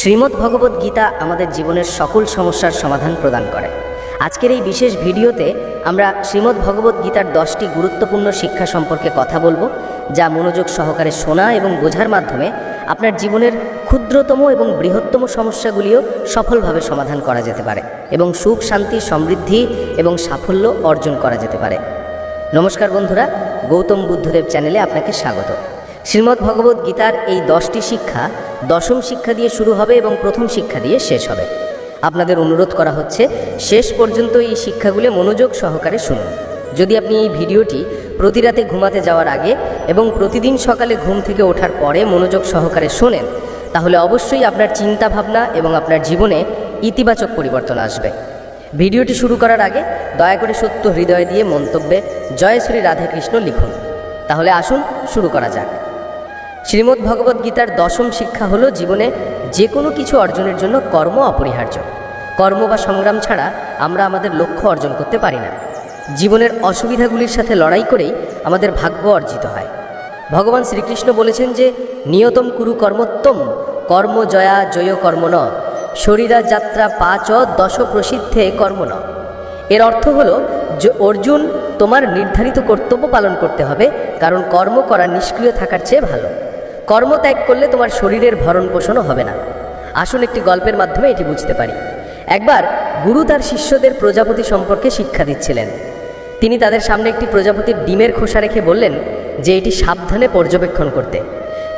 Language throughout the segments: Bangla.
শ্রীমদ্ ভগবদ্ গীতা আমাদের জীবনের সকল সমস্যার সমাধান প্রদান করে। আজকের এই বিশেষ ভিডিওতে আমরা শ্রীমদ্ ভগবদ্ গীতার দশটি গুরুত্বপূর্ণ শিক্ষা সম্পর্কে কথা বলব, যা মনোযোগ সহকারে শোনা এবং বোঝার মাধ্যমে আপনার জীবনের ক্ষুদ্রতম এবং বৃহত্তম সমস্যাগুলিও সফলভাবে সমাধান করা যেতে পারে এবং সুখ, শান্তি, সমৃদ্ধি এবং সাফল্য অর্জন করা যেতে পারে। নমস্কার বন্ধুরা, গৌতম বুদ্ধদেব চ্যানেলে আপনাকে স্বাগত। শ্রীমদ্ ভগবদ্ গীতার এই দশটি শিক্ষা দশম শিক্ষা দিয়ে শুরু হবে এবং প্রথম শিক্ষা দিয়ে শেষ হবে। আপনাদের অনুরোধ করা হচ্ছে, শেষ পর্যন্ত এই শিক্ষাগুলো মনোযোগ সহকারে শুনুন। যদি আপনি এই ভিডিওটি প্রতি রাতে ঘুমাতে যাওয়ার আগে এবং প্রতিদিন সকালে ঘুম থেকে ওঠার পরে মনোযোগ সহকারে শোনেন, তাহলে অবশ্যই আপনার চিন্তা ভাবনা এবং আপনার জীবনে ইতিবাচক পরিবর্তন আসবে। ভিডিওটি শুরু করার আগে দয়া করে সত্য হৃদয় দিয়ে মন্তব্যে জয় শ্রী রাধাকৃষ্ণ লিখুন। তাহলে আসুন, শুরু করা যাক। শ্রীমদ্ ভগবদ্ গীতার দশম শিক্ষা হলো জীবনে যে কোনো কিছু অর্জনের জন্য কর্ম অপরিহার্য। কর্ম বা সংগ্রাম ছাড়া আমরা আমাদের লক্ষ্য অর্জন করতে পারি না। জীবনের অসুবিধাগুলির সাথে লড়াই করেই আমাদের ভাগ্য অর্জিত হয়। ভগবান শ্রীকৃষ্ণ বলেছেন যে, নিয়তম কুরু কর্মোত্তম, কর্ম জয়া জয় কর্ম ন, শরীরা যাত্রা পাচ দশ প্রসিদ্ধে কর্ম ন। এর অর্থ হলো, যে অর্জুন তোমার নির্ধারিত কর্তব্য পালন করতে হবে, কারণ কর্ম করা নিষ্ক্রিয় থাকার চেয়ে ভালো। কর্ম ত্যাগ করলে তোমার শরীরের ভরণ পোষণও হবে না। আসুন একটি গল্পের মাধ্যমে এটি বুঝতে পারি। একবার গুরু তার শিষ্যদের প্রজাপতি সম্পর্কে শিক্ষা দিচ্ছিলেন। তিনি তাদের সামনে একটি প্রজাপতির ডিমের খোসা রেখে বললেন যে এটি সাবধানে পর্যবেক্ষণ করতে।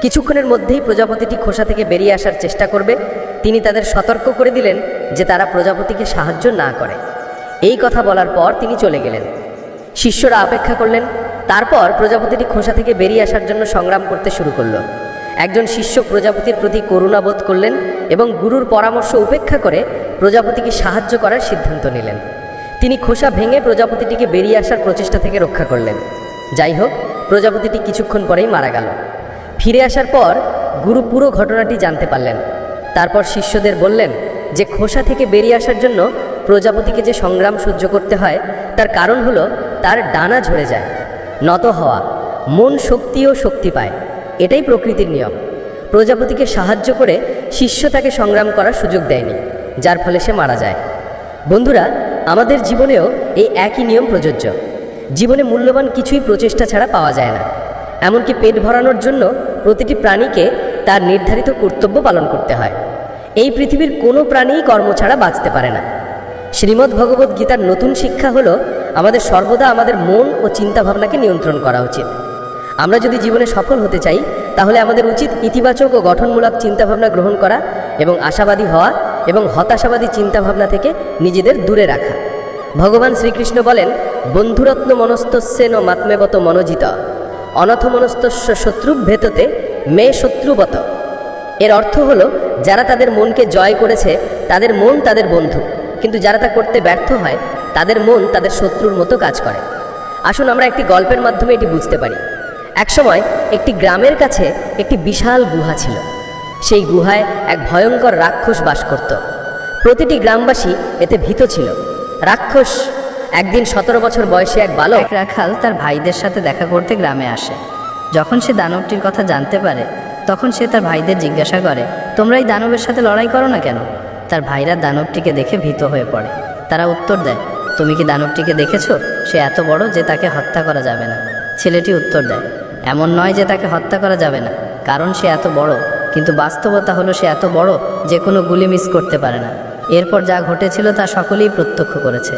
কিছুক্ষণের মধ্যেই প্রজাপতিটি খোসা থেকে বেরিয়ে আসার চেষ্টা করবে। তিনি তাদের সতর্ক করে দিলেন যে তারা প্রজাপতিকে সাহায্য না করে। এই কথা বলার পর তিনি চলে গেলেন। শিষ্যরা অপেক্ষা করলেন তারপর প্রজাপতিটি খোসা থেকে বেরিয়ে আসার জন্য সংগ্রাম করতে শুরু করল। একজন শিষ্য প্রজাপতির প্রতি করুণাবোধ করলেন এবং গুরুর পরামর্শ উপেক্ষা করে প্রজাপতিকে সাহায্য করার সিদ্ধান্ত নিলেন। তিনি খোসা ভেঙে প্রজাপতিটিকে বেরিয়ে আসার প্রচেষ্টা থেকে রক্ষা করলেন। যাই হোক, প্রজাপতিটি কিছুক্ষণ পরেই মারা গেল। ফিরে আসার পর গুরু পুরো ঘটনাটি জানতে পারলেন। তারপর শিষ্যদের বললেন যে খোসা থেকে বেরিয়ে আসার জন্য প্রজাপতিকে যে সংগ্রাম সহ্য করতে হয়, তার কারণ হলো তার ডানা ঝরে যায়। নত হওয়া। মন শক্তি ও শক্তি পায়। এটাই প্রকৃতির নিয়ম। প্রজাপতিকে সাহায্য করে শিষ্য তাকে সংগ্রাম করার সুযোগ দেয়নি, যার ফলে সে মারা যায়। বন্ধুরা, আমাদের জীবনেও এই একই নিয়ম প্রযোজ্য। জীবনে মূল্যবান কিছুই প্রচেষ্টা ছাড়া পাওয়া যায় না। এমনকি পেট ভরানোর জন্য প্রতিটি প্রাণীকে তার নির্ধারিত কর্তব্য পালন করতে হয়। এই পৃথিবীর কোনো প্রাণীই কর্ম ছাড়া বাঁচতে পারে না। শ্রীমদ্ ভগবদ্ গীতার নতুন শিক্ষা হলো আমাদের সর্বদা আমাদের মন ও চিন্তাভাবনাকে নিয়ন্ত্রণ করা উচিত। আমরা যদি জীবনে সফল হতে চাই, তাহলে আমাদের উচিত ইতিবাচক ও গঠনমূলক চিন্তাভাবনা গ্রহণ করা এবং আশাবাদী হওয়া এবং হতাশাবাদী চিন্তাভাবনা থেকে নিজেদের দূরে রাখা। ভগবান শ্রীকৃষ্ণ বলেন, বন্ধুরত্ন মনস্তস্যেন মাত্মেবত মনোজিত। অনথ মনস্তস্য শত্রুভেততে মে শত্রুবত। এর অর্থ হলো, যারা তাদের মনকে জয় করেছে, তাদের মন তাদের বন্ধু। কিন্তু যারা তা করতে ব্যর্থ হয় তাদের মন তাদের শত্রুর মতো কাজ করে। আসুন আমরা একটি গল্পের মাধ্যমে এটি বুঝতে পারি। একসময় একটি গ্রামের কাছে একটি বিশাল গুহা ছিল। সেই গুহায় এক ভয়ঙ্কর রাক্ষস বাস করত। প্রতিটি গ্রামবাসী এতে ভীত ছিল। রাক্ষস, একদিন সতেরো বছর বয়সে এক বালক রাখাল তার ভাইদের সাথে দেখা করতে গ্রামে আসে। যখন সে দানবটির কথা জানতে পারে, তখন সে তার ভাইদের জিজ্ঞাসা করে, তোমরা এই দানবের সাথে লড়াই করো না কেন? তার ভাইরা দানবটিকে দেখে ভীত হয়ে পড়ে। তারা উত্তর দেয় তুমি কি দানবটিকে দেখেছ? সে এত বড় যে তাকে হত্যা করা যাবে না। ছেলেটি উত্তর দেয়, এমন নয় যে তাকে হত্যা করা যাবে না, কারণ সে এত বড়। কিন্তু বাস্তবতা হলো সে এত বড় যে কোনো গুলি মিস করতে পারে না। এরপর যা ঘটেছিল তা সকলেই প্রত্যক্ষ করেছে।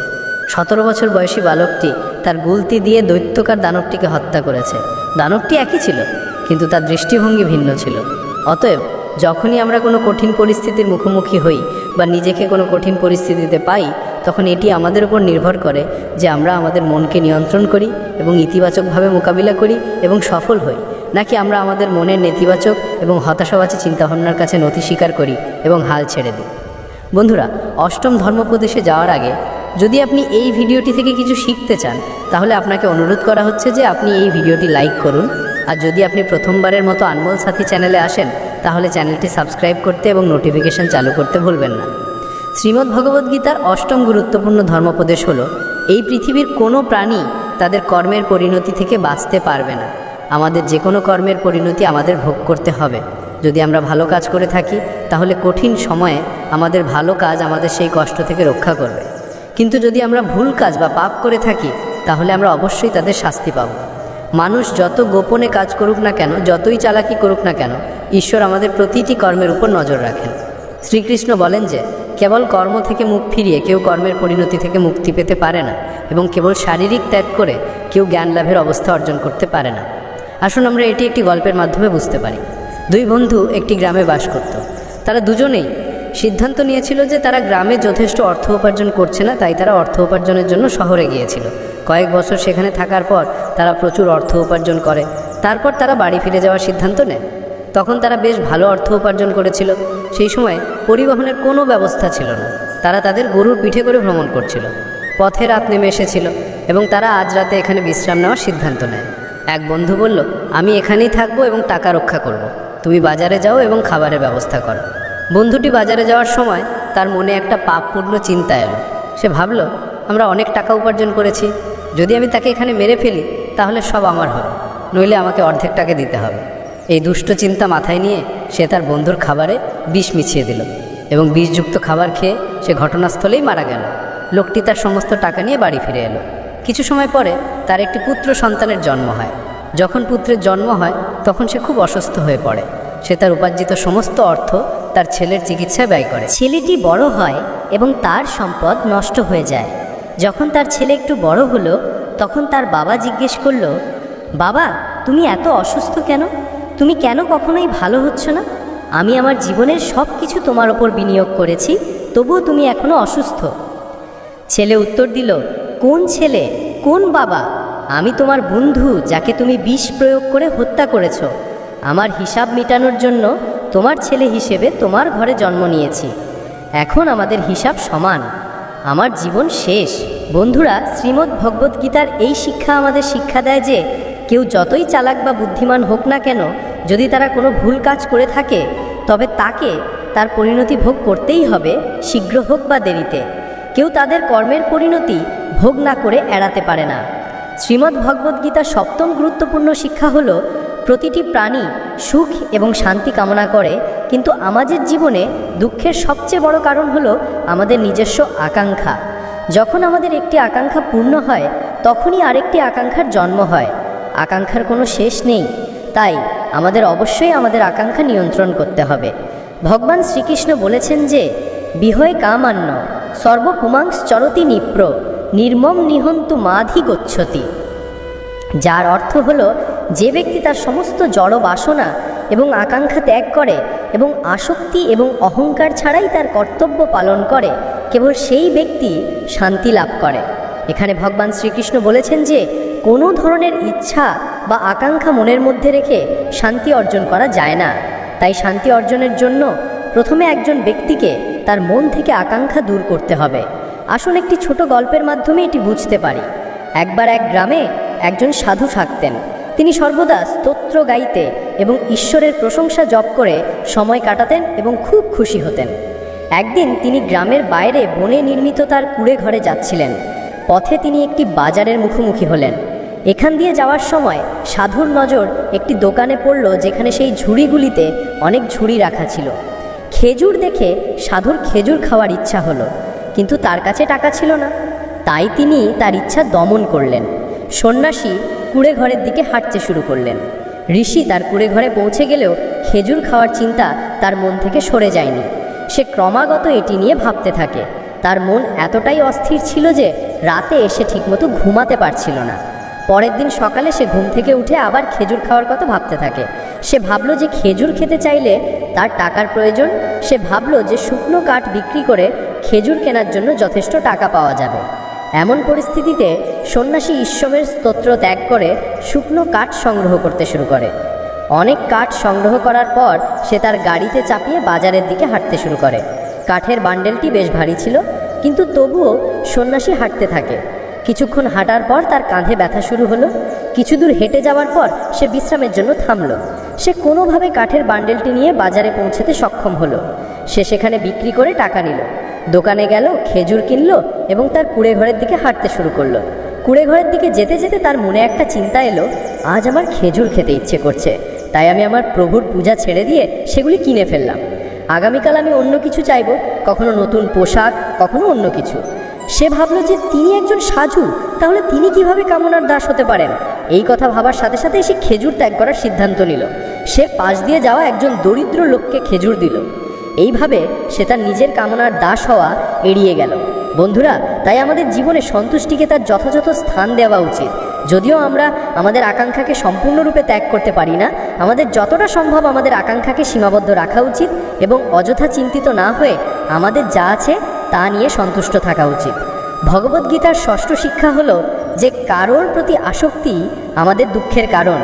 সতেরো বছর বয়সী বালকটি তার গুলতি দিয়ে দৈত্যকার দানবটিকে হত্যা করেছে। দানবটি একই ছিল, কিন্তু তার দৃষ্টিভঙ্গি ভিন্ন ছিল। অতএব, যখনই আমরা কোনো কঠিন পরিস্থিতির মুখোমুখি হই বা নিজেকে কোনো কঠিন পরিস্থিতিতে পাই তখন এটি আমাদের উপর নির্ভর করে যে আমরা আমাদের মনকে নিয়ন্ত্রণ করি এবং ইতিবাচকভাবে মোকাবিলা করি এবং সফল হই। নাকি আমরা আমাদের মনের নেতিবাচক এবং হতাশাবাচী চিন্তাভাবনার কাছে নথি স্বীকার করি এবং হাল ছেড়ে দিই। বন্ধুরা, অষ্টম ধর্মপ্রদেশে যাওয়ার আগে যদি আপনি এই ভিডিওটি থেকে কিছু শিখতে চান, তাহলে আপনাকে অনুরোধ করা হচ্ছে যে আপনি এই ভিডিওটি লাইক করুন। আর যদি আপনি প্রথমবারের মতো আনমোল সাথী চ্যানেলে আসেন, তাহলে চ্যানেলটি সাবস্ক্রাইব করতে এবং নোটিফিকেশন চালু করতে ভুলবেন না। শ্রীমদ্ ভগবদ্গীতার অষ্টম গুরুত্বপূর্ণ ধর্মোপদেশ হলো, এই পৃথিবীর কোনো প্রাণী তাদের কর্মের পরিণতি থেকে বাঁচতে পারবে না। আমাদের যে কোনো কর্মের পরিণতি আমাদের ভোগ করতে হবে। যদি আমরা ভালো কাজ করে থাকি, তাহলে কঠিন সময়ে আমাদের ভালো কাজ আমাদের সেই কষ্ট থেকে রক্ষা করবে। কিন্তু যদি আমরা ভুল কাজ বা পাপ করে থাকি, তাহলে আমরা অবশ্যই তাদের শাস্তি পাব। মানুষ যত গোপনে কাজ করুক না কেন, যতই চালাকি করুক না কেন, ঈশ্বর আমাদের প্রতিটি কর্মের উপর নজর রাখেন। শ্রীকৃষ্ণ বলেন যে, কেবল কর্ম থেকে মুখ ফিরিয়ে কেউ কর্মের পরিণতি থেকে মুক্তি পেতে পারে না এবং কেবল শারীরিক ত্যাগ করে কেউ জ্ঞান লাভের অবস্থা অর্জন করতে পারে না। আসুন আমরা এটি একটি গল্পের মাধ্যমে বুঝতে পারি। দুই বন্ধু একটি গ্রামে বাস করত। তারা দুজনেই সিদ্ধান্ত নিয়েছিল যে তারা গ্রামে যথেষ্ট অর্থ উপার্জন করছে না, তাই তারা অর্থ উপার্জনের জন্য শহরে গিয়েছিল। কয়েক বছর সেখানে থাকার পর তারা প্রচুর অর্থ উপার্জন করে। তারপর তারা বাড়ি ফিরে যাওয়ার সিদ্ধান্ত নেয়। তখন তারা বেশ ভালো অর্থ উপার্জন করেছিল। সেই সময় পরিবহনের কোনো ব্যবস্থা ছিল না। তারা তাদের গরুর পিঠে করে ভ্রমণ করছিল। পথে রাত নেমে এসেছিল এবং তারা আজ রাতে এখানে বিশ্রাম নেওয়ার সিদ্ধান্ত নেয়। এক বন্ধু বলল, আমি এখানেই থাকব এবং টাকা রক্ষা করব। তুমি বাজারে যাও এবং খাবারের ব্যবস্থা করো। বন্ধুটি বাজারে যাওয়ার সময় তার মনে একটা পাপপূর্ণ চিন্তা এলো। সে ভাবল, আমরা অনেক টাকা উপার্জন করেছি। যদি আমি তাকে এখানে মেরে ফেলি, তাহলে সব আমার হবে। নইলে আমাকে অর্ধেক টাকা দিতে হবে। এই দুষ্ট চিন্তা মাথায় নিয়ে সে তার বন্ধুর খাবারে বিষ মিছিয়ে দিল এবং বিষযুক্ত খাবার খেয়ে সে ঘটনাস্থলেই মারা গেল। লোকটি তার সমস্ত টাকা নিয়ে বাড়ি ফিরে এলো। কিছু সময় পরে তার একটি পুত্র সন্তানের জন্ম হয়। যখন পুত্রের জন্ম হয়, তখন সে খুব অসুস্থ হয়ে পড়ে। সে তার উপার্জিত সমস্ত অর্থ তার ছেলের চিকিৎসায় ব্যয় করে। ছেলেটি বড় হয় এবং তার সম্পদ নষ্ট হয়ে যায়। যখন তার ছেলে একটু বড় হলো, তখন তার বাবা জিজ্ঞেস করল, বাবা, তুমি এত অসুস্থ কেন? তুমি কেন কখনোই ভালো হচ্ছ না? আমি আমার জীবনের সব কিছু তোমার ওপর বিনিয়োগ করেছি, তবুও তুমি এখনও অসুস্থ। ছেলে উত্তর দিল, কোন ছেলে? কোন বাবা? আমি তোমার বন্ধু যাকে তুমি বিষ প্রয়োগ করে হত্যা করেছ। আমার হিসাব মেটানোর জন্য তোমার ছেলে হিসেবে তোমার ঘরে জন্ম নিয়েছি। এখন আমাদের হিসাব সমান। আমার জীবন শেষ। বন্ধুরা, শ্রীমদ্ ভগবদ্গীতার এই শিক্ষা আমাদের শিক্ষা দেয় যে কেউ যতই চালাক বা বুদ্ধিমান হোক না কেন, যদি তারা কোনো ভুল কাজ করে থাকে, তবে তাকে তার পরিণতি ভোগ করতেই হবে, শীঘ্র হোক বা দেরিতে। কেউ তাদের কর্মের পরিণতি ভোগ না করে এড়াতে পারে না। শ্রীমদ্ ভগবদ্গীতার সপ্তম গুরুত্বপূর্ণ শিক্ষা হল, প্রতিটি প্রাণী সুখ এবং শান্তি কামনা করে, কিন্তু আমাদের জীবনে দুঃখের সবচেয়ে বড় কারণ হলো আমাদের নিজস্ব আকাঙ্ক্ষা। যখন আমাদের একটি আকাঙ্ক্ষা পূর্ণ হয়, তখনই আরেকটি আকাঙ্ক্ষার জন্ম হয়। আকাঙ্ক্ষার কোনো শেষ নেই। তাই আমাদের অবশ্যই আমাদের আকাঙ্ক্ষা নিয়ন্ত্রণ করতে হবে। ভগবান শ্রীকৃষ্ণ বলেছেন যে, বিহয় কামান্য সর্বপুমাংস চরতি নিপ্র, নির্মম নিহন্তু মাধি গচ্ছতি। যার অর্থ হল, যে ব্যক্তি তার সমস্ত জড় বাসনা এবং আকাঙ্ক্ষা ত্যাগ করে এবং আসক্তি এবং অহংকার ছাড়াই তার কর্তব্য পালন করে, কেবল সেই ব্যক্তি শান্তি লাভ করে। এখানে ভগবান শ্রীকৃষ্ণ বলেছেন যে কোনো ধরনের ইচ্ছা বা আকাঙ্ক্ষা মনের মধ্যে রেখে শান্তি অর্জন করা যায় না। তাই শান্তি অর্জনের জন্য প্রথমে একজন ব্যক্তিকে তার মন থেকে আকাঙ্ক্ষা দূর করতে হবে। আসুন একটি ছোট গল্পের মাধ্যমে এটি বুঝতে পারি। একবার এক গ্রামে একজন সাধু থাকতেন। তিনি সর্বদা স্তোত্র গাইতে এবং ঈশ্বরের প্রশংসা জপ করে সময় কাটাতেন এবং খুব খুশি হতেন। একদিন তিনি গ্রামের বাইরে বনে নির্মিত তার কুড়ে ঘরে যাচ্ছিলেন। পথে তিনি একটি বাজারের মুখোমুখি হলেন। এখান দিয়ে যাওয়ার সময় সাধুর নজর একটি দোকানে পড়ল যেখানে সেই ঝুড়িগুলিতে অনেক ঝুড়ি রাখা ছিল। খেজুর দেখে সাধুর খেজুর খাওয়ার ইচ্ছা হলো, কিন্তু তার কাছে টাকা ছিল না। তাই তিনি তার ইচ্ছা দমন করলেন। সন্ন্যাসী কুড়ে ঘরের দিকে হাঁটতে শুরু করলেন। ঋষি তার কুড়ে ঘরে পৌঁছে গেলেও খেজুর খাওয়ার চিন্তা তার মন থেকে সরে যায়নি। সে ক্রমাগত এটি নিয়ে ভাবতে থাকে। তার মন এতটাই অস্থির ছিল যে রাতে এসে ঠিকমতো ঘুমাতে পারছিল না। পরের দিন সকালে সে ঘুম থেকে উঠে আবার খেজুর খাওয়ার কথা ভাবতে থাকে। সে ভাবলো যে খেজুর খেতে চাইলে তার টাকার প্রয়োজন। সে ভাবলো যে শুকনো কাঠ বিক্রি করে খেজুর কেনার জন্য যথেষ্ট টাকা পাওয়া যাবে। এমন পরিস্থিতিতে সন্ন্যাসী ঈশ্বরের স্তোত্র ত্যাগ করে শুকনো কাঠ সংগ্রহ করতে শুরু করে। অনেক কাঠ সংগ্রহ করার পর সে তার গাড়িতে চাপিয়ে বাজারের দিকে হাঁটতে শুরু করে। কাঠের বান্ডেলটি বেশ ভারী ছিল, কিন্তু তবুও সন্ন্যাসী হাঁটতে থাকে। কিছুক্ষণ হাঁটার পর তার কাঁধে ব্যথা শুরু হলো। কিছু দূর হেঁটে যাওয়ার পর সে বিশ্রামের জন্য থামলো। সে কোনোভাবে কাঠের বান্ডেলটি নিয়ে বাজারে পৌঁছতে সক্ষম হলো। সে সেখানে বিক্রি করে টাকা নিল। দোকানে গেল, খেজুর কিনলো এবং তার কুড়ে ঘরের দিকে হাঁটতে শুরু করল। কুড়ে ঘরের দিকে যেতে যেতে তার মনে একটা চিন্তা এলো, আজ আমার খেজুর খেতে ইচ্ছে করছে, তাই আমি আমার প্রভুর পূজা ছেড়ে দিয়ে সেগুলি কিনে ফেললাম। আগামীকাল আমি অন্য কিছু চাইব, কখনো নতুন পোশাক, কখনো অন্য কিছু। সে ভাবলো যে তিনি একজন সাধু, তাহলে তিনি কীভাবে কামনার দাস হতে পারেন? এই কথা ভাবার সাথে সাথে সে খেজুর ত্যাগ করার সিদ্ধান্ত নিল। সে পাশ দিয়ে যাওয়া একজন দরিদ্র লোককে খেজুর দিল। এইভাবে সে তার নিজের কামনার দাস হওয়া এড়িয়ে গেল। বন্ধুরা, তাই আমাদের জীবনে সন্তুষ্টিকে তার যথাযথ স্থান দেওয়া উচিত। যদিও আমরা আমাদের আকাঙ্ক্ষাকে সম্পূর্ণরূপে ত্যাগ করতে পারি না, আমাদের যতটা সম্ভব আমাদের আকাঙ্ক্ষাকে সীমাবদ্ধ রাখা উচিত এবং অযথা চিন্তিত না হয়ে আমাদের যা আছে তা নিয়ে সন্তুষ্ট থাকা উচিত। ভগবদ্গীতার ষষ্ঠ শিক্ষা হলো যে কারোর প্রতি আসক্তি আমাদের দুঃখের কারণ।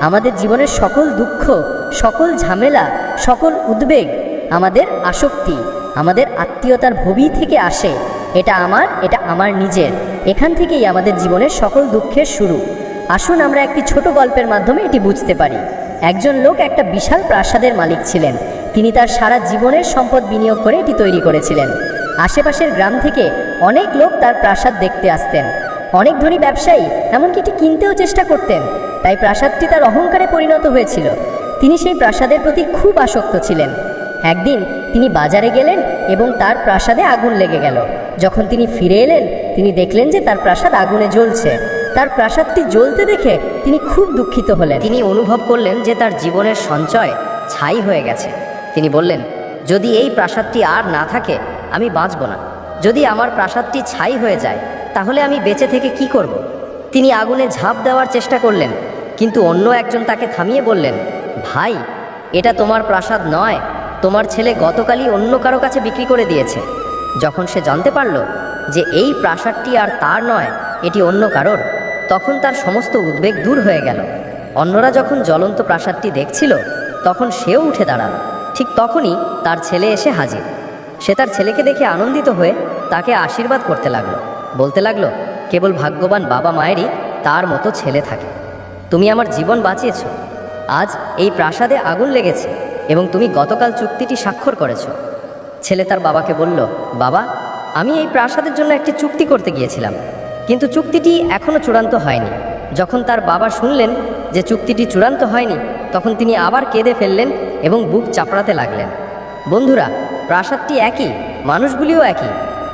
আমাদের জীবনের সকল দুঃখ, সকল ঝামেলা, সকল উদ্বেগ আমাদের আসক্তি, আমাদের আত্মীয়তার ভবি থেকে আসে। এটা আমার এটা আমার নিজের। এখান থেকেই আমাদের জীবনের সকল দুঃখের শুরু। আসুন আমরা একটি ছোট গল্পের মাধ্যমে এটি বুঝতে পারি। একজন লোক একটা বিশাল প্রাসাদের মালিক ছিলেন। তিনি তার সারা জীবনের সম্পদ বিনিয়োগ করে এটি তৈরি করেছিলেন। আশেপাশের গ্রাম থেকে অনেক লোক তার প্রাসাদ দেখতে আসতেন। অনেক ধনী ব্যবসায়ী, এমনকি এটি কিনতেও চেষ্টা করতেন। তাই প্রাসাদটি তার অহংকারে পরিণত হয়েছিল। তিনি সেই প্রাসাদের প্রতি খুব আসক্ত ছিলেন। একদিন তিনি বাজারে গেলেন এবং তার প্রাসাদে আগুন লেগে গেল। যখন তিনি ফিরে এলেন, তিনি দেখলেন যে তার প্রাসাদ আগুনে জ্বলছে। তার প্রাসাদটি জ্বলতে দেখে তিনি খুব দুঃখিত হলেন। তিনি অনুভব করলেন যে তার জীবনের সঞ্চয় ছাই হয়ে গেছে। তিনি বললেন, যদি এই প্রাসাদটি আর না থাকে আমি বাঁচব না। যদি আমার প্রাসাদটি ছাই হয়ে যায়, তাহলে আমি বেঁচে থেকে কি করব। তিনি আগুনে ঝাঁপ দেওয়ার চেষ্টা করলেন, কিন্তু অন্য একজন তাকে থামিয়ে বললেন, ভাই, এটা তোমার প্রাসাদ নয়। তোমার ছেলে গতকালই অন্য কারও কাছে বিক্রি করে দিয়েছে। যখন সে জানতে পারল যে এই প্রাসাদটি আর তার নয়, এটি অন্য কারোর, তখন তার সমস্ত উদ্বেগ দূর হয়ে গেল। অন্যরা যখন জ্বলন্ত প্রাসাদটি দেখছিল, তখন সেও উঠে দাঁড়াল। ঠিক তখনই তার ছেলে এসে হাজির। সে তার ছেলেকে দেখে আনন্দিত হয়ে তাকে আশীর্বাদ করতে লাগল। বলতে লাগল, কেবল ভাগ্যবান বাবা মায়েরই তার মতো ছেলে থাকে। তুমি আমার জীবন বাঁচিয়েছ। আজ এই প্রাসাদে আগুন লেগেছে এবং তুমি গতকাল চুক্তিটি স্বাক্ষর করেছ। ছেলে তার বাবাকে বলল, বাবা, আমি এই প্রাসাদের জন্য একটি চুক্তি করতে গিয়েছিলাম, কিন্তু চুক্তিটি এখনও চূড়ান্ত হয়নি। যখন তার বাবা শুনলেন যে চুক্তিটি চূড়ান্ত হয়নি, তখন তিনি আবার কেঁদে ফেললেন এবং বুক চাপড়াতে লাগলেন। বন্ধুরা প্রাসাদটি একই, মানুষগুলিও একই।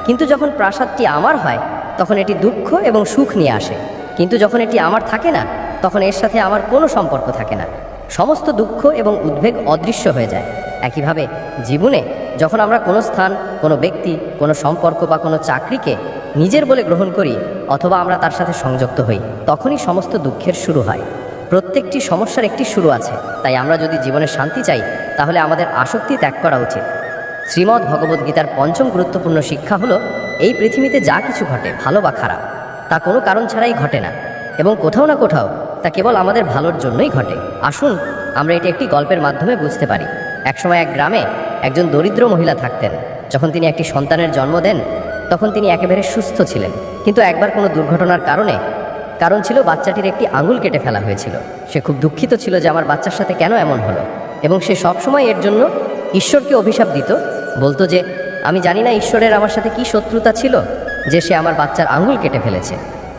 কিন্তু যখন প্রাসাদটি আমার হয়, তখন এটি দুঃখ এবং সুখ নিয়ে আসে। কিন্তু যখন এটি আমার থাকে না, তখন এর সাথে আমার কোনো সম্পর্ক থাকে না। সমস্ত দুঃখ এবং উদ্বেগ অদৃশ্য হয়ে যায়। একইভাবে, জীবনে যখন আমরা কোনো স্থান, কোনো ব্যক্তি, কোনো সম্পর্ক বা কোনো চাকরিকে নিজের বলে গ্রহণ করি অথবা আমরা তার সাথে সংযুক্ত হই, তখনই সমস্ত দুঃখের শুরু হয়। প্রত্যেকটি সমস্যার একটি শুরু আছে। তাই আমরা যদি জীবনে শান্তি চাই, তাহলে আমাদের আসক্তি ত্যাগ করা উচিত। শ্রীমদ্ ভগবদ্গীতার পঞ্চম গুরুত্বপূর্ণ শিক্ষা হলো, এই পৃথিবীতে যা কিছু ঘটে, ভালো বা খারাপ, তা কোনো কারণ ছাড়াই ঘটে না, এবং কোথাও না কোথাও তা কেবল আমাদের ভালোর জন্যই ঘটে। আসুন, আমরা এটি একটি গল্পের মাধ্যমে বুঝতে পারি। একসময় এক গ্রামে একজন দরিদ্র মহিলা থাকতেন। যখন তিনি একটি সন্তানের জন্ম দেন, তখন তিনি একেবারে সুস্থ ছিলেন। কিন্তু একবার কোনো দুর্ঘটনার কারণে, কারণ ছিল বাচ্চাটির একটি আঙুল কেটে ফেলা হয়েছিল। সে খুব দুঃখিত ছিল যে আমার বাচ্চার সাথে কেন এমন হলো, এবং সে সবসময় এর জন্য ঈশ্বরকে অভিশাপ দিত বলতো যে, আমি জানি না ঈশ্বরের আমার সাথে কি শত্রুতা ছিল, যে সে আমার বাচ্চার আঙুল কেটে ফেলেছে।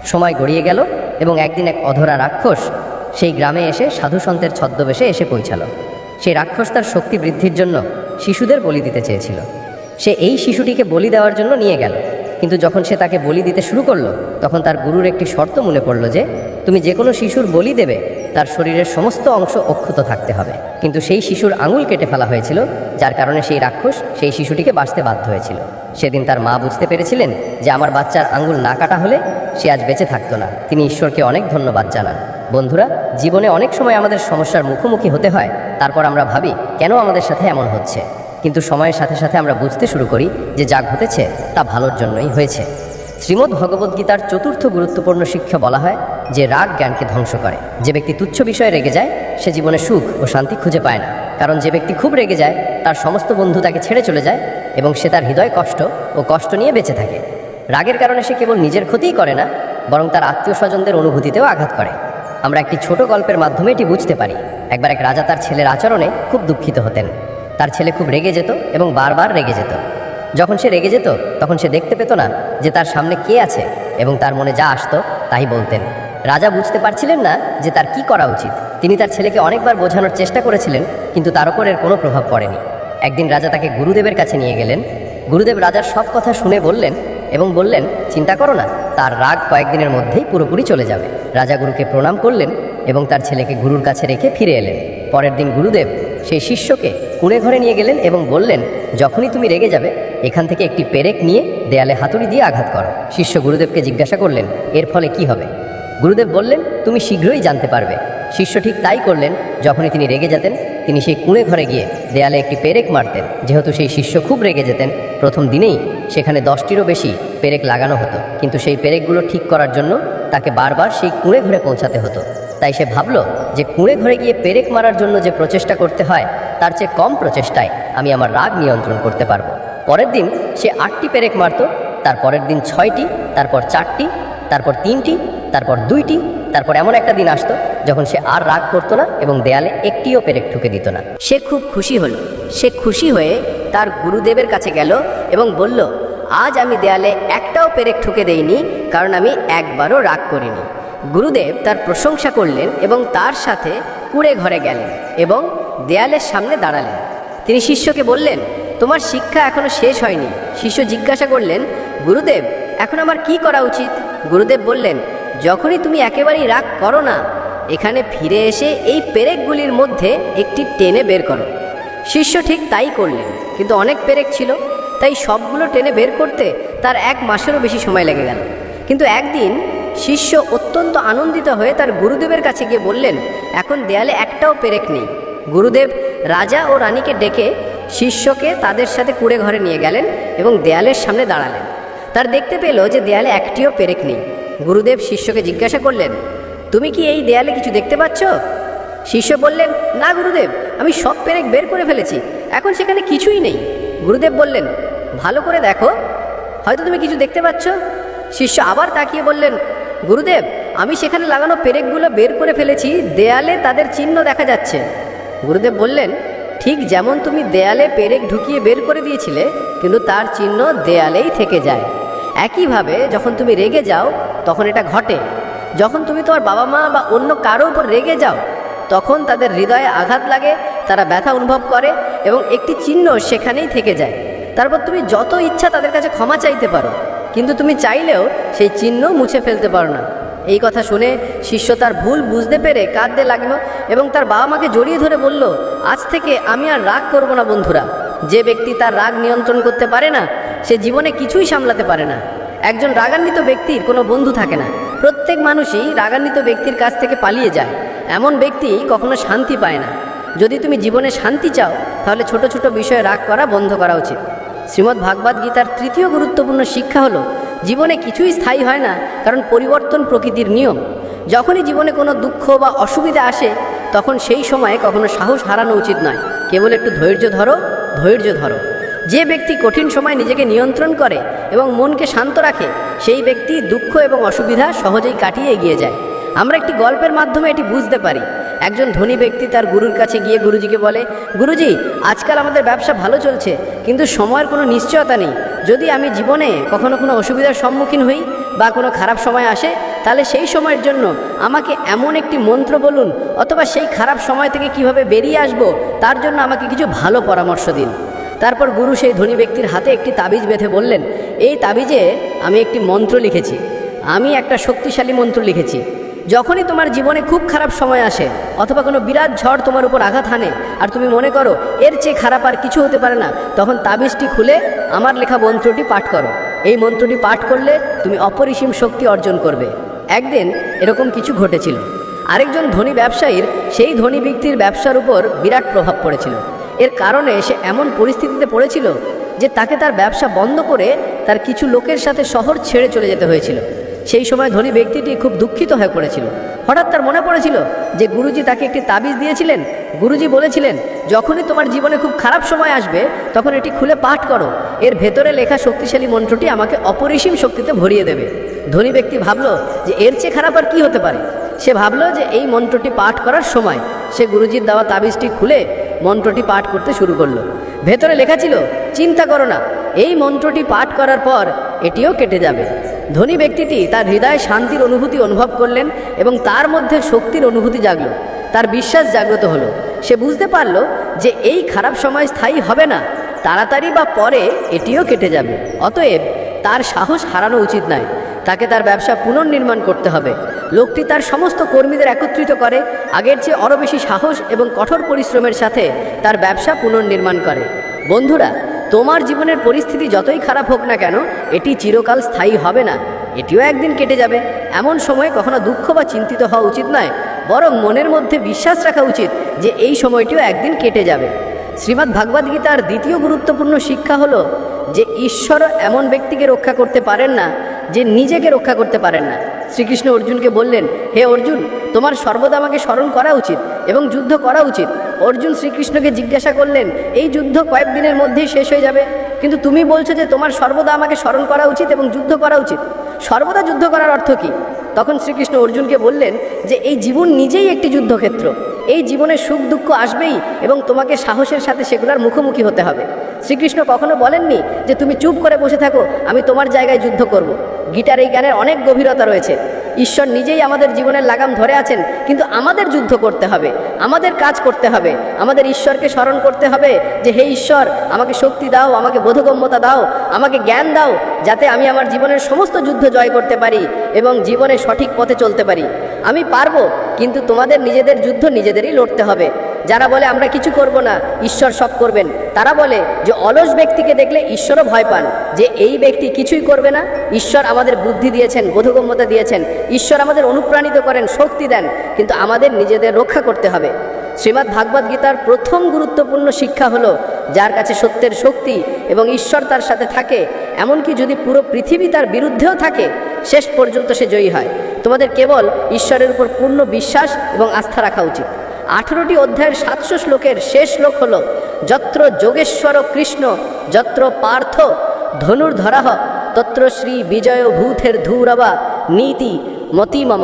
সময় গড়িয়ে গেল এবং একদিন এক অধরা রাক্ষস সেই গ্রামে এসে সাধু সন্তের ছদ্মবেশে এসে পৌঁছালো। সেই রাক্ষস তার শক্তি বৃদ্ধির জন্য শিশুদের বলি দিতে চেয়েছিল। সে এই শিশুটিকে বলি দেওয়ার জন্য নিয়ে গেল। কিন্তু যখন সে তাকে বলি দিতে শুরু করল, তখন তার গুরুর একটি শর্ত মনে পড়ল যে, তুমি যে কোনো শিশুর বলি দেবে, তার শরীরের সমস্ত অংশ অক্ষত থাকতে হবে। কিন্তু সেই শিশুর আঙুল কেটে ফেলা হয়েছিল, যার কারণে সেই রাক্ষস সেই শিশুটিকে বাঁচতে বাধ্য হয়েছিল। সেদিন তার মা বুঝতে পেরেছিলেন যে, আমার বাচ্চার আঙুল না কাটা হলে সে আজ বেঁচে থাকতো না। তিনি ঈশ্বরকে অনেক ধন্যবাদ জানান। বন্ধুরা, জীবনে অনেক সময় আমাদের সমস্যার মুখোমুখি হতে হয়, তারপর আমরা ভাবি, কেন আমাদের সাথে এমন হচ্ছে? কিন্তু সময়ের সাথে সাথে আমরা বুঝতে শুরু করি যে যা ঘটেছে তা ভালোর জন্যই হয়েছে। শ্রীমদ্ ভগবদ্গীতার চতুর্থ গুরুত্বপূর্ণ শিক্ষা বলা হয় যে রাগ জ্ঞানকে ধ্বংস করে। যে ব্যক্তি তুচ্ছ বিষয়ে রেগে যায়, সে জীবনে সুখ ও শান্তি খুঁজে পায় না। কারণ যে ব্যক্তি খুব রেগে যায়, তার সমস্ত বন্ধু তাকে ছেড়ে চলে যায় এবং সে তার হৃদয় কষ্ট ও কষ্ট নিয়ে বেঁচে থাকে। রাগের কারণে সে কেবল নিজের ক্ষতিই করে না, বরং তার আত্মীয় স্বজনদের অনুভূতিতেও আঘাত করে। আমরা একটি ছোট গল্পের মাধ্যমে এটি বুঝতে পারি। একবার এক রাজা তার ছেলের আচরণে খুব দুঃখিত হতেন। তার ছেলে খুব রেগে যেত এবং বারবার রেগে যেত। যখন সে রেগে যেত, তখন সে দেখতে পেত না যে তার সামনে কে আছে এবং তার মনে যা আসতো তাই বলতেন। রাজা বুঝতে পারছিলেন না যে তার কি করা উচিত। তিনি তার ছেলেকে অনেকবার বোঝানোর চেষ্টা করেছিলেন, কিন্তু তার ওপর এর কোনো প্রভাব পড়েনি। একদিন রাজা তাকে গুরুদেবের কাছে নিয়ে গেলেন। গুরুদেব রাজার সব কথা শুনে বললেন এবং বললেন, চিন্তা করো না, তার রাগ কয়েকদিনের মধ্যেই পুরোপুরি চলে যাবে। রাজা গুরুকে প্রণাম করলেন এবং তার ছেলেকে গুরুর কাছে রেখে ফিরে এলেন। পরের দিন গুরুদেব সেই শিষ্যকে কুঁড়ে ঘরে নিয়ে গেলেন এবং বললেন, যখনই তুমি রেগে যাবে, এখান থেকে একটি পেরেক নিয়ে দেয়ালে হাতুড়ি দিয়ে আঘাত করো। শিষ্য গুরুদেবকে জিজ্ঞাসা করলেন, এর ফলে কি হবে? গুরুদেব বললেন, তুমি শীঘ্রই জানতে পারবে। শিষ্য ঠিক তাই করলেন, যখনই তিনি রেগে যেতেন, তিনি সেই কুঁড়ে ঘরে গিয়ে দেয়ালে একটি পেরেক মারতেন। যেহেতু সেই শিষ্য খুব রেগে যেতেন, প্রথম দিনেই সেখানে দশটিরও বেশি পেরেক লাগানো হতো। কিন্তু সেই পেরেকগুলো ঠিক করার জন্য তাকে বারবার সেই কুঁড়ে ঘরে পৌঁছাতে হতো। তাই সে ভাবলো যে কুঁড়ে ঘরে গিয়ে পেরেক মারার জন্য যে প্রচেষ্টা করতে হয়, তার চেয়ে কম প্রচেষ্টায় আমি আমার রাগ নিয়ন্ত্রণ করতে পারব। পরের দিন সে আটটি পেরেক মারতো তার পরের দিন ছয়টি, তারপর চারটি, তারপর তিনটি, তারপর দুইটি, তারপর এমন একটা দিন আসতো যখন সে আর রাগ করতো না এবং দেয়ালে একটিও পেরেক ঠুকে দিত না। সে খুব খুশি হলো। সে খুশি হয়ে তার গুরুদেবের কাছে গেল এবং বলল, আজ আমি দেয়ালে একটাও পেরেক ঠুকে দেইনি, কারণ আমি একবারও রাগ করিনি। গুরুদেব তার প্রশংসা করলেন এবং তার সাথে কুড়ে ঘরে গেলেন এবং দেয়ালের সামনে দাঁড়ালেন। তিনি শিষ্যকে বললেন, তোমার শিক্ষা এখনও শেষ হয়নি। শিষ্য জিজ্ঞাসা করলেন, গুরুদেব, এখন আমার কি করা উচিত? গুরুদেব বললেন, যখনই তুমি একেবারেই রাগ করো না, এখানে ফিরে এসে এই পেরেকগুলির মধ্যে একটি টেনে বের করো। শিষ্য ঠিক তাই করলেন, কিন্তু অনেক পেরেক ছিল, তাই সবগুলো টেনে বের করতে তার এক মাসেরও বেশি সময় লেগে গেল। কিন্তু একদিন শিষ্য অত্যন্ত আনন্দিত হয়ে তার গুরুদেবের কাছে গিয়ে বললেন, এখন দেয়ালে একটাও পেরেক নেই। গুরুদেব রাজা ও রানীকে ডেকে শিষ্যকে তাদের সাথে কুড়ে ঘরে নিয়ে গেলেন এবং দেয়ালের সামনে দাঁড়ালেন। তার দেখতে পেল যে দেয়ালে একটিও পেরেক নেই। গুরুদেব শিষ্যকে জিজ্ঞাসা করলেন, তুমি কি এই দেয়ালে কিছু দেখতে পাচ্ছ? শিষ্য বললেন, না গুরুদেব, আমি সব পেরেক বের করে ফেলেছি, এখন সেখানে কিছুই নেই। গুরুদেব বললেন, ভালো করে দেখো, হয়তো তুমি কিছু দেখতে পাচ্ছ? শিষ্য আবার তাকিয়ে বললেন গুরুদেব, আমি সেখানে লাগানো পেরেকগুলো বের করে ফেলেছি, দেয়ালে তাদের চিহ্ন দেখা যাচ্ছে। গুরুদেব বললেন, ঠিক যেমন তুমি দেয়ালে পেরেক ঢুকিয়ে বের করে দিয়েছিলে, কিন্তু তার চিহ্ন দেয়ালেই থেকে যায়। একইভাবে যখন তুমি রেগে যাও, তখন এটা ঘটে। যখন তুমি তোমার বাবা মা বা অন্য কারও উপর রেগে যাও, তখন তাদের হৃদয়ে আঘাত লাগে, তারা ব্যথা অনুভব করে এবং একটি চিহ্ন সেখানেই থেকে যায়। তারপর তুমি যত ইচ্ছা তাদের কাছে ক্ষমা চাইতে পারো। কিন্তু তুমি চাইলেও সেই চিহ্ন মুছে ফেলতে পারো না। এই কথা শুনে শিষ্য তার ভুল বুঝতে পেরে কাঁদতে লাগল এবং তার বাবা মাকে জড়িয়ে ধরে বলল, আজ থেকে আমি আর রাগ করব না বন্ধুরা। যে ব্যক্তি তার রাগ নিয়ন্ত্রণ করতে পারে না, সে জীবনে কিছুই সামলাতে পারে না। একজন রাগান্বিত ব্যক্তির কোনো বন্ধু থাকে না। প্রত্যেক মানুষই রাগান্বিত ব্যক্তির কাছ থেকে পালিয়ে যায়। এমন ব্যক্তি কখনো শান্তি পায় না। যদি তুমি জীবনে শান্তি চাও, তাহলে ছোট ছোট বিষয়ে রাগ করা বন্ধ করা উচিত। শ্রীমদ্ ভাগবত গীতার তৃতীয় গুরুত্বপূর্ণ শিক্ষা হলো, জীবনে কিছুই স্থায়ী হয় না, কারণ পরিবর্তন প্রকৃতির নিয়ম। যখনই জীবনে কোনো দুঃখ বা অসুবিধা আসে, তখন সেই সময়ে কখনো সাহস হারানো উচিত নয়। কেবল একটু ধৈর্য ধরো ধৈর্য ধরো। যে ব্যক্তি কঠিন সময় নিজেকে নিয়ন্ত্রণ করে এবং মনকে শান্ত রাখে, সেই ব্যক্তি দুঃখ এবং অসুবিধা সহজেই কাটিয়ে এগিয়ে যায়। আমরা একটি গল্পের মাধ্যমে এটি বুঝতে পারি। একজন ধনী ব্যক্তি তার গুরুর কাছে গিয়ে গুরুজিকে বলে, গুরুজি, আজকাল আমাদের ব্যবসা ভালো চলছে, কিন্তু সময়ের কোনো নিশ্চয়তা নেই। যদি আমি জীবনে কখনো কোনো অসুবিধার সম্মুখীন হই বা কোনো খারাপ সময় আসে, তাহলে সেই সময়ের জন্য আমাকে এমন একটি মন্ত্র বলুন, অথবা সেই খারাপ সময় থেকে কীভাবে বেরিয়ে আসব, তার জন্য আমাকে কিছু ভালো পরামর্শ দিন। তারপর গুরু সেই ধনী ব্যক্তির হাতে একটি তাবিজ বেঁধে বললেন, এই তাবিজে আমি একটি মন্ত্র লিখেছি। আমি একটা শক্তিশালী মন্ত্র লিখেছি। যখনই তোমার জীবনে খুব খারাপ সময় আসে, অথবা কোনো বিরাট ঝড় তোমার উপর আঘাত হানে, আর তুমি মনে করো, এর চেয়ে খারাপ আর কিছু হতে পারে না, তখন তাবিজটি খুলে আমার লেখা মন্ত্রটি পাঠ করো। এই মন্ত্রটি পাঠ করলে তুমি অপরিসীম শক্তি অর্জন করবে। একদিন এরকম কিছু ঘটেছিল। আরেকজন ধনী ব্যবসায়ীর সেই ধনী ব্যক্তির ব্যবসার উপর বিরাট প্রভাব পড়েছিল। এর কারণে সে এমন পরিস্থিতিতে পড়েছিল যে তাকে তার ব্যবসা বন্ধ করে তার কিছু লোকের সাথে শহর ছেড়ে চলে যেতে হয়েছিল। সেই সময় ধনী ব্যক্তিটি খুব দুঃখিত হয়ে পড়েছিল। হঠাৎ তার মনে পড়েছিল যে গুরুজি তাকে একটি তাবিজ দিয়েছিলেন। গুরুজি বলেছিলেন, যখনই তোমার জীবনে খুব খারাপ সময় আসবে, তখন এটি খুলে পাঠ করো। এর ভেতরে লেখা শক্তিশালী মন্ত্রটি আমাকে অপরিসীম শক্তিতে ভরিয়ে দেবে। ধনী ব্যক্তি ভাবলো যে এর চেয়ে খারাপ আর কী হতে পারে। সে ভাবলো যে এই মন্ত্রটি পাঠ করার সময় সে গুরুজির দেওয়া তাবিজটি খুলে মন্ত্রটি পাঠ করতে শুরু করল। ভেতরে লেখা ছিল, চিন্তা করো না, এই মন্ত্রটি পাঠ করার পর এটিও কেটে যাবে। ধনী ব্যক্তিটি তার হৃদয়ে শান্তির অনুভূতি অনুভব করলেন এবং তার মধ্যে শক্তির অনুভূতি জাগল। তার বিশ্বাস জাগ্রত হলো। সে বুঝতে পারল যে এই খারাপ সময় স্থায়ী হবে না। তাড়াতাড়ি বা পরে এটিও কেটে যাবে। অতএব তার সাহস হারানো উচিত নয়। তাকে তার ব্যবসা পুনর্নির্মাণ করতে হবে। লোকটি তার সমস্ত কর্মীদের একত্রিত করে, আগের চেয়ে আরও বেশি সাহস এবং কঠোর পরিশ্রমের সাথে তার ব্যবসা পুনর্নির্মাণ করে। বন্ধুরা তোমার জীবনের পরিস্থিতি যতই খারাপ হোক না কেন, এটি চিরকাল স্থায়ী হবে না। এটিও একদিন কেটে যাবে। এমন সময়ে কখনো দুঃখ বা চিন্তিত হওয়া উচিত নয়, বরং মনের মধ্যে বিশ্বাস রাখা উচিত যে এই সময়টিও একদিন কেটে যাবে। শ্রীমদ্ ভাগবত গীতার দ্বিতীয় গুরুত্বপূর্ণ শিক্ষা হলো যে ঈশ্বর এমন ব্যক্তিকে রক্ষা করতে পারেন না যে নিজেকে রক্ষা করতে পারেন না। শ্রীকৃষ্ণ অর্জুনকে বললেন, হে অর্জুন, তোমার সর্বদা আমাকে স্মরণ করা উচিত এবং যুদ্ধ করা উচিত। অর্জুন শ্রীকৃষ্ণকে জিজ্ঞাসা করলেন, এই যুদ্ধ কয়েকদিনের মধ্যেই শেষ হয়ে যাবে। কিন্তু তুমি বলছো যে তোমার সর্বদা আমাকে স্মরণ করা উচিত এবং যুদ্ধ করা উচিত। সর্বদা যুদ্ধ করার অর্থ কী? তখন শ্রীকৃষ্ণ অর্জুনকে বললেন যে, এই জীবন নিজেই একটি যুদ্ধক্ষেত্র। এই জীবনে সুখ দুঃখ আসবেই এবং তোমাকে সাহসের সাথে সেগুলোর মুখোমুখি হতে হবে। শ্রীকৃষ্ণ কখনো বলেননি যে, তুমি চুপ করে বসে থাকো, আমি তোমার জায়গায় যুদ্ধ করব। গিটার এই জ্ঞানের অনেক গভীরতা রয়েছে। ঈশ্বর নিজেই আমাদের জীবনের লাগাম ধরে আছেন, কিন্তু আমাদের যুদ্ধ করতে হবে, আমাদের কাজ করতে হবে, আমাদের ঈশ্বরকে স্মরণ করতে হবে যে, হে ঈশ্বর, আমাকে শক্তি দাও, আমাকে বোধগম্যতা দাও, আমাকে জ্ঞান দাও, যাতে আমি আমার জীবনের সমস্ত যুদ্ধ জয় করতে পারি এবং জীবনে সঠিক পথে চলতে পারি। আমি পারব, কিন্তু তোমাদের নিজেদের যুদ্ধ নিজেদেরই লড়তে হবে। যারা বলে আমরা কিছু করব না, ঈশ্বর সব করবেন। তারা বলে যে অলস ব্যক্তিকে দেখলে ঈশ্বরও ভয় পান, যে এই ব্যক্তি কিছুই করবে না। ঈশ্বর আমাদের বুদ্ধি দিয়েছেন, বোধগম্যতা দিয়েছেন। ঈশ্বর আমাদের অনুপ্রাণিত করেন, শক্তি দেন, কিন্তু আমাদের নিজেদের রক্ষা করতে হবে। শ্রীমদ্ ভাগবত গীতার প্রথম গুরুত্বপূর্ণ শিক্ষা হলো, যার কাছে সত্যের শক্তি এবং ঈশ্বর তার সাথে থাকে, এমনকি যদি পুরো পৃথিবী তার বিরুদ্ধেও থাকে, শেষ পর্যন্ত সে জয়ী হয়। তোমাদের কেবল ঈশ্বরের উপর পূর্ণ বিশ্বাস এবং আস্থা রাখা উচিত। আঠেরোটি অধ্যায়ের সাতশো শ্লোকের শেষ শ্লোক হল, যত্র যোগেশ্বর কৃষ্ণ, যত্র পার্থ ধনুর্ধরাহ, তত্র শ্রী বিজয় ভূথের ধূরবা নীতি মতিমম।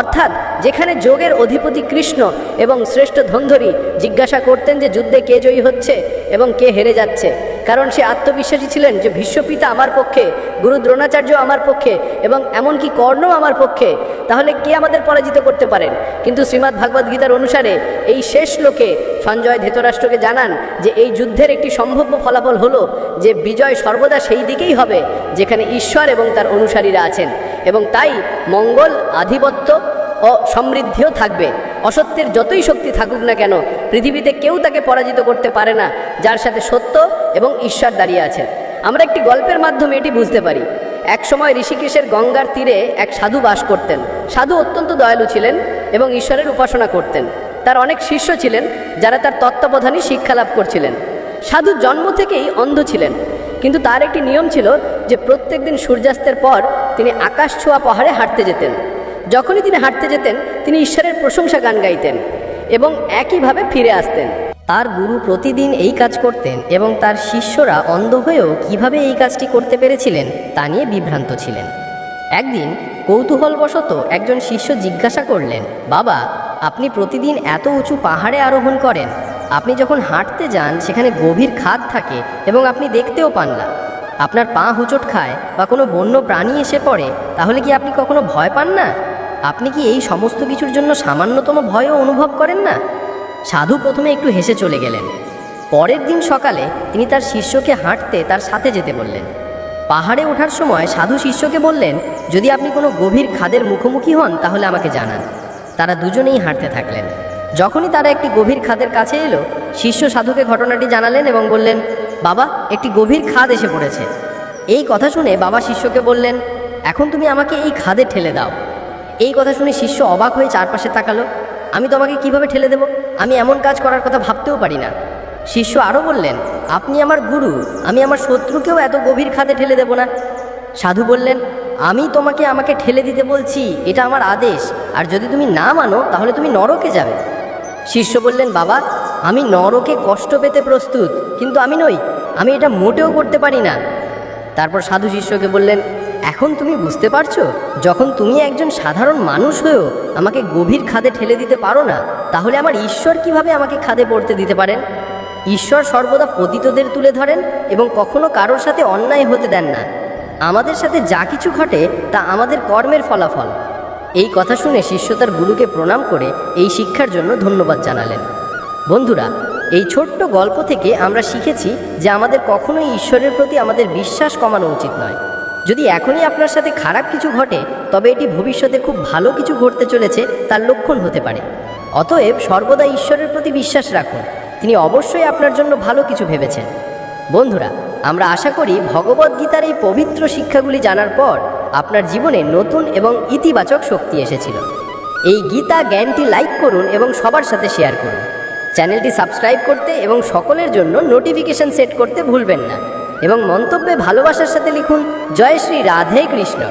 অর্থাৎ যেখানে যোগের অধিপতি কৃষ্ণ এবং শ্রেষ্ঠ ধনধরী জিজ্ঞাসা করতেন যে যুদ্ধে কে জয়ী হচ্ছে এবং কে হেরে যাচ্ছে। কারণ সে আত্মবিশ্বাসী ছিলেন যে বিশ্বপিতা আমার পক্ষে, গুরু দ্রোণাচার্য আমার পক্ষে এবং এমনকি কর্ণও আমার পক্ষে, তাহলে কে আমাদের পরাজিত করতে পারেন? কিন্তু শ্রীমদ্ ভাগবত গীতার অনুসারে এই শেষ লোকে সঞ্জয় ধৃতরাষ্ট্রকে জানান যে এই যুদ্ধের একটি সম্ভাব্য ফলাফল হলো যে বিজয় সর্বদা সেই দিকেই হবে যেখানে ঈশ্বর এবং তার অনুসারীরা আছেন এবং তাই মঙ্গল, আধিপত্য ও সমৃদ্ধিও থাকবে। অসত্যের যতই শক্তি থাকুক না কেন, পৃথিবীতে কেউ তাকে পরাজিত করতে পারে না, যার সাথে সত্য এবং ঈশ্বর দাঁড়িয়ে আছেন। আমরা একটি গল্পের মাধ্যমে এটি বুঝতে পারি। এক সময় ঋষিকেশের গঙ্গার তীরে এক সাধু বাস করতেন। সাধু অত্যন্ত দয়ালু ছিলেন এবং ঈশ্বরের উপাসনা করতেন। তার অনেক শিষ্য ছিলেন, যারা তার তত্ত্বাবধানে শিক্ষা লাভ করছিলেন। সাধু জন্ম থেকেই অন্ধ ছিলেন, কিন্তু তার একটি নিয়ম ছিল যে প্রত্যেক দিন সূর্যাস্তের পর তিনি আকাশ ছোঁয়া পাহাড়ে হাঁটতে যেতেন। যখনই তিনি হাঁটতে যেতেন, তিনি ঈশ্বরের প্রশংসা গান গাইতেন এবং একইভাবে ফিরে আসতেন। তার গুরু প্রতিদিন এই কাজ করতেন এবং তার শিষ্যরা অন্ধ হয়েও কীভাবে এই কাজটি করতে পেরেছিলেন, তা নিয়ে বিভ্রান্ত ছিলেন। একদিন কৌতূহলবশত একজন শিষ্য জিজ্ঞাসা করলেন, বাবা, আপনি প্রতিদিন এত উঁচু পাহাড়ে আরোহণ করেন। আপনি যখন হাঁটতে যান, সেখানে গভীর খাদ থাকে এবং আপনি দেখতেও পান না। আপনার পা হুচট খায় বা কোনো বন্য প্রাণী এসে পড়ে, তাহলে কি আপনি কখনো ভয় পান না? আপনি কি এই সমস্ত কিছুর জন্য সামান্যতম ভয়ও অনুভব করেন না? সাধু প্রথমে একটু হেসে চলে গেলেন। পরের দিন সকালে তিনি তার শিষ্যকে হাঁটতে তার সাথে যেতে বললেন। পাহাড়ে ওঠার সময় সাধু শিষ্যকে বললেন, যদি আপনি কোনো গভীর খাদের মুখোমুখি হন, তাহলে আমাকে জানান। তারা দুজনেই হাঁটতে থাকলেন। যখনই তারা একটি গভীর খাদের কাছে এলো, শিষ্য সাধুকে ঘটনাটি জানালেন এবং বললেন, বাবা, একটি গভীর খাদ এসে পড়েছে। এই কথা শুনে বাবা শিষ্যকে বললেন, এখন তুমি আমাকে এই খাদে ঠেলে দাও। এই কথা শুনে শিষ্য অবাক হয়ে চারপাশে তাকালো। আমি তোমাকে কীভাবে ঠেলে দেব? আমি এমন কাজ করার কথা ভাবতেও পারি না। শিষ্য আরও বললেন, আপনি আমার গুরু, আমি আমার শত্রুকেও এত গভীর খাতে ঠেলে দেব না। সাধু বললেন, আমি তোমাকে আমাকে ঠেলে দিতে বলছি, এটা আমার আদেশ। আর যদি তুমি না মানো, তাহলে তুমি নরকে যাবে। শিষ্য বললেন, বাবা, আমি নরকে কষ্ট পেতে প্রস্তুত, কিন্তু আমি নই, আমি এটা মোটেও করতে পারি না। তারপর সাধু শিষ্যকে বললেন এখন তুমি বুঝতে পারছ? যখন তুমি একজন সাধারণ মানুষ হয়েও আমাকে গভীর খাদে ঠেলে দিতে পারো না, তাহলে আমার ঈশ্বর কীভাবে আমাকে খাদে পড়তে দিতে পারেন? ঈশ্বর সর্বদা পতিতদের তুলে ধরেন এবং কখনো কারোর সাথে অন্যায় হতে দেন না। আমাদের সাথে যা কিছু ঘটে, তা আমাদের কর্মের ফলাফল। এই কথা শুনে শিষ্য তার গুরুকে প্রণাম করে এই শিক্ষার জন্য ধন্যবাদ জানালেন। বন্ধুরা, এই ছোট্ট গল্প থেকে আমরা শিখেছি যে আমাদের কখনোই ঈশ্বরের প্রতি আমাদের বিশ্বাস কমানো উচিত নয়। যদি এখনই আপনার সাথে খারাপ কিছু ঘটে, তবে এটি ভবিষ্যতে খুব ভালো কিছু ঘটতে চলেছে, তার লক্ষণ হতে পারে। অতএব সর্বদা ঈশ্বরের প্রতি বিশ্বাস রাখুন। তিনি অবশ্যই আপনার জন্য ভালো কিছু ভেবেছেন। বন্ধুরা, আমরা আশা করি ভগবদ্গীতার এই পবিত্র শিক্ষাগুলি জানার পর আপনার জীবনে নতুন এবং ইতিবাচক শক্তি এসেছিল। এই গীতা জ্ঞানটি লাইক করুন এবং সবার সাথে শেয়ার করুন। চ্যানেলটি সাবস্ক্রাইব করতে এবং সকলের জন্য নোটিফিকেশন সেট করতে ভুলবেন না। এবং মন্তব্যে ভালোবাসার সাথে লিখুন জয় শ্রী রাধে কৃষ্ণ।